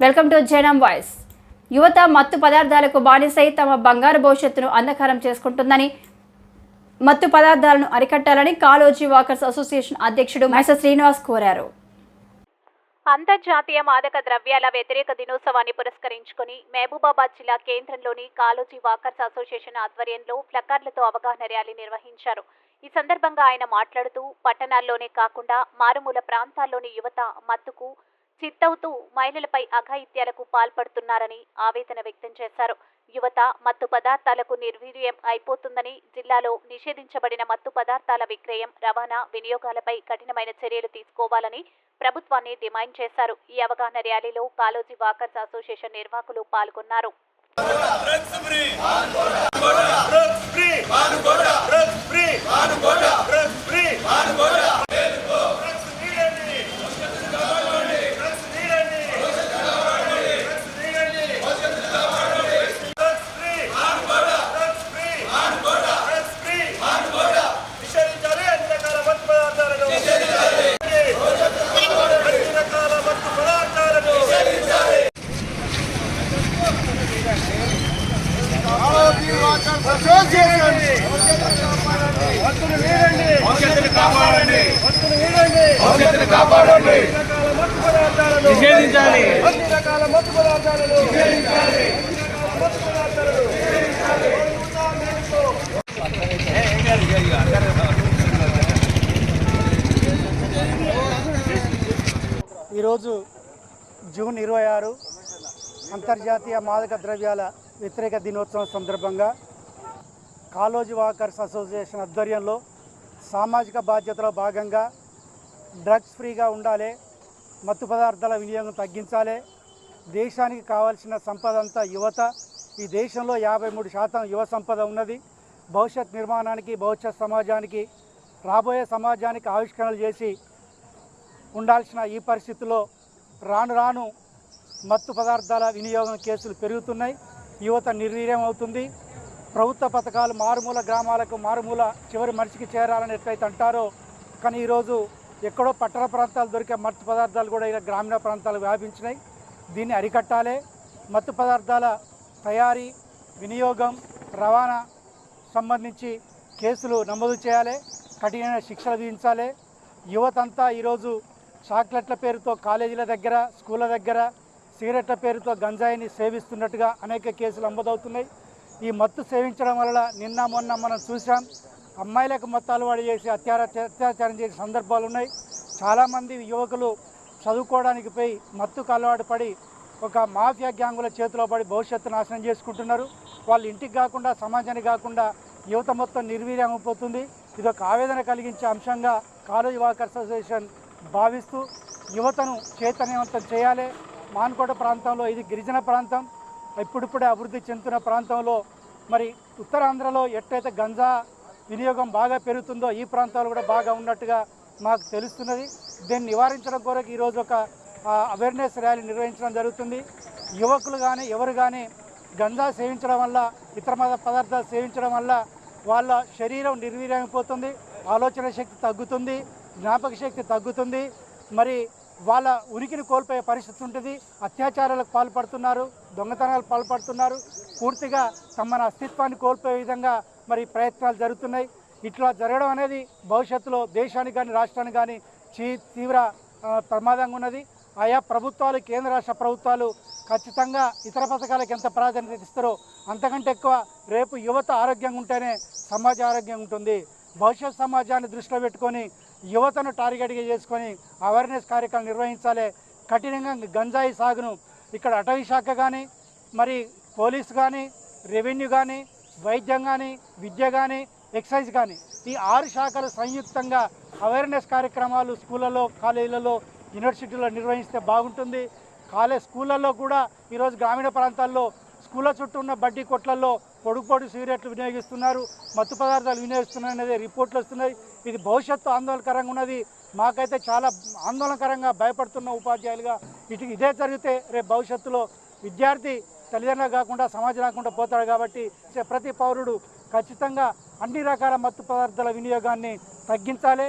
Welcome to జనం voice. యువత మత్తు పదార్థాలకు బానిసై తమ బంగారు భవిష్యత్తును అంధకారం చేసుకుంటుందని మత్తు పదార్థాలను అరికట్టాలని కాలోజీ వాకర్స్ అసోసియేషన్ అధ్యక్షుడు మైస శ్రీనివాస్ కోరారు. అంతర్జాతీయ మాదక ద్రవ్యాల వ్యతిరేక దినోత్సవాన్ని పురస్కరించుకుని మహబూబాబాద్ జిల్లా కేంద్రంలోని కాలోజీ వాకర్స్ అసోసియేషన్ ఆధ్వర్యంలో ప్లకార్లతో అవగాహన ర్యాలీ నిర్వహించారు. ఈ సందర్భంగా ఆయన మాట్లాడుతూ పట్టణాల్లోనే కాకుండా మారుమూల ప్రాంతాల్లోని యువత మత్తుకు చిత్తవుతూ మహిళలపై అఘాయిత్యాలకు పాల్పడుతున్నారని ఆవేదన వ్యక్తం చేశారు. యువత మత్తు పదార్థాలకు నిర్వీర్యం అయిపోతుందని జిల్లాలో నిషేధించబడిన మత్తు పదార్థాల విక్రయం రవాణా వినియోగాలపై కఠినమైన చర్యలు తీసుకోవాలని ప్రభుత్వాన్ని డిమాండ్ చేశారు. ఈ అవగాహన ర్యాలీలో కాలోజీ వాకర్స్ అసోసియేషన్ నిర్వాహకులు పాల్గొన్నారు. Free drugs free drugs free drugs free drugs తీయండి డ్రగ్స్ తీయండి డ్రగ్స్ తీయండి drugs free drugs free drugs free నిషేధించాలి అన్ని రకాల మత్తు పదార్థాలను అన్ని రకాల మత్తు పదార్థాలను వత్తులు వీడండి భవిష్యత్తుని కాపాడండి వత్తులు వీడండి భవిష్యత్తుని కాపాడండి నిషేధించాలి అన్ని రకాల మత్తు పదార్థాలను నిషేధించాలి. ఈరోజు జూన్ ఇరవై ఆరు అంతర్జాతీయ మాదక ద్రవ్యాల వ్యతిరేక దినోత్సవం సందర్భంగా కాలోజీ వాకర్స్ అసోసియేషన్ ఆధ్వర్యంలో సామాజిక బాధ్యతలో భాగంగా డ్రగ్స్ ఫ్రీగా ఉండాలి మత్తు పదార్థాల వినియోగం తగ్గించాలి. దేశానికి కావాల్సిన సంపద అంతా యువత ఈ దేశంలో యాభై మూడు శాతం యువ సంపద ఉన్నది. భవిష్యత్ నిర్మాణానికి భవిష్యత్ సమాజానికి రాబోయే సమాజానికి ఆవిష్కరణలు చేసి ఉండాల్సిన ఈ పరిస్థితుల్లో రాను రాను మత్తు పదార్థాల వినియోగం కేసులు పెరుగుతున్నాయి. యువత నిర్వీర్యం అవుతుంది. ప్రభుత్వ పథకాలు మారుమూల గ్రామాలకు మారుమూల చివరి మనిషికి చేరాలని ఎట్లయితే అంటారో కానీ ఈరోజు ఎక్కడో పట్టణ ప్రాంతాలు దొరికే మత్తు పదార్థాలు కూడా ఇలా గ్రామీణ ప్రాంతాలు వ్యాపించినాయి. దీన్ని అరికట్టాలి. మత్తు పదార్థాల తయారీ వినియోగం రవాణా సంబంధించి కేసులు నమోదు చేయాలి. కఠినమైన శిక్షలు విధించాలి. యువతంతా ఈరోజు చాక్లెట్ల పేరుతో కాలేజీల దగ్గర స్కూళ్ళ దగ్గర సిగరెట్ల పేరుతో గంజాయిని సేవిస్తున్నట్టుగా అనేక కేసులు నమోదవుతున్నాయి. ఈ మత్తు సేవించడం వల్ల నిన్న మొన్న మనం చూసాం అమ్మాయిలకు మత్తు అలవాటు చేసి అత్యార అత్యాచారం చేసే సందర్భాలు ఉన్నాయి. చాలామంది యువకులు చదువుకోవడానికి పోయి మత్తుకు అలవాటు పడి ఒక మాఫియా గ్యాంగుల చేతిలో పడి భవిష్యత్తు నాశనం చేసుకుంటున్నారు. వాళ్ళు ఇంటికి కాకుండా సమాజానికి కాకుండా యువత మొత్తం నిర్వీర్యం అయిపోతుంది. ఇది ఒక ఆవేదన కలిగించే అంశంగా కాలేజ్ వాకర్స్ అసోసియేషన్ భావిస్తూ యువతను చైతన్యవంతం చేయాలి. మాన్కోట ప్రాంతంలో ఇది గిరిజన ప్రాంతం. ఇప్పుడిప్పుడే అభివృద్ధి చెందుతున్న ప్రాంతంలో మరి ఉత్తరాంధ్రలో ఎట్టయితే గంజా వినియోగం బాగా పెరుగుతుందో ఈ ప్రాంతాలు కూడా బాగా ఉన్నట్టుగా మాకు తెలుస్తున్నది. దీన్ని నివారించడం కొరకు ఈరోజు ఒక అవేర్నెస్ ర్యాలీ నిర్వహించడం జరుగుతుంది. యువకులు కానీ ఎవరు కానీ గంజా సేవించడం వల్ల ఇతర మత పదార్థాలు సేవించడం వల్ల వాళ్ళ శరీరం నిర్వీర్యమైపోతుంది ఆలోచన శక్తి తగ్గుతుంది జ్ఞాపక శక్తి తగ్గుతుంది. మరి వాళ్ళ ఉనికిని కోల్పోయే పరిస్థితి ఉంటుంది. అత్యాచారాలకు పాల్పడుతున్నారు దొంగతనాలకు పాల్పడుతున్నారు. పూర్తిగా తమ అస్తిత్వాన్ని కోల్పోయే విధంగా మరి ప్రయత్నాలు జరుగుతున్నాయి. ఇట్లా జరగడం అనేది భవిష్యత్తులో దేశానికి కానీ రాష్ట్రానికి కానీ చీ తీవ్ర ప్రమాదంగా ఉన్నది. ఆయా ప్రభుత్వాలు కేంద్ర రాష్ట్ర ప్రభుత్వాలు ఖచ్చితంగా ఇతర పథకాలకు ఎంత ప్రాధాన్యత ఇస్తారో అంతకంటే ఎక్కువ రేపు యువత ఆరోగ్యంగా ఉంటేనే సమాజ ఆరోగ్యంగా ఉంటుంది. భవిష్యత్ సమాజాన్ని దృష్టిలో పెట్టుకొని యువతను టార్గెట్గా చేసుకొని అవేర్నెస్ కార్యక్రమాలు నిర్వహించాలి. కఠినంగా గంజాయి సాగును ఇక్కడ అటవీ శాఖ కానీ మరి పోలీస్ కానీ రెవెన్యూ కానీ వైద్యం కానీ విద్య కానీ ఎక్సైజ్ కానీ ఈ ఆరు శాఖలు సంయుక్తంగా అవేర్నెస్ కార్యక్రమాలు స్కూళ్ళలో కాలేజీలలో యూనివర్సిటీలో నిర్వహిస్తే బాగుంటుంది. కాలేజ్ స్కూళ్ళల్లో కూడా ఈరోజు గ్రామీణ ప్రాంతాల్లో స్కూళ్ళ చుట్టూ ఉన్న బడ్డీ కొట్లల్లో పొడుగు పొడుగు సిగరెట్లు వినియోగిస్తున్నారు. మత్తు పదార్థాలు వినియోగిస్తున్నారు అనేది రిపోర్ట్లు వస్తున్నాయి. ఇది భవిష్యత్తు ఆందోళనకరంగా ఉన్నది. మాకైతే చాలా ఆందోళనకరంగా భయపడుతున్న ఉపాధ్యాయులుగా ఇటు ఇదే జరిగితే రేపు భవిష్యత్తులో విద్యార్థి తల్లిదండ్రులు కాకుండా సమాజం కాకుండా పోతాడు కాబట్టి ప్రతి పౌరుడు ఖచ్చితంగా అన్ని రకాల మత్తు పదార్థాల వినియోగాన్ని తగ్గించాలి.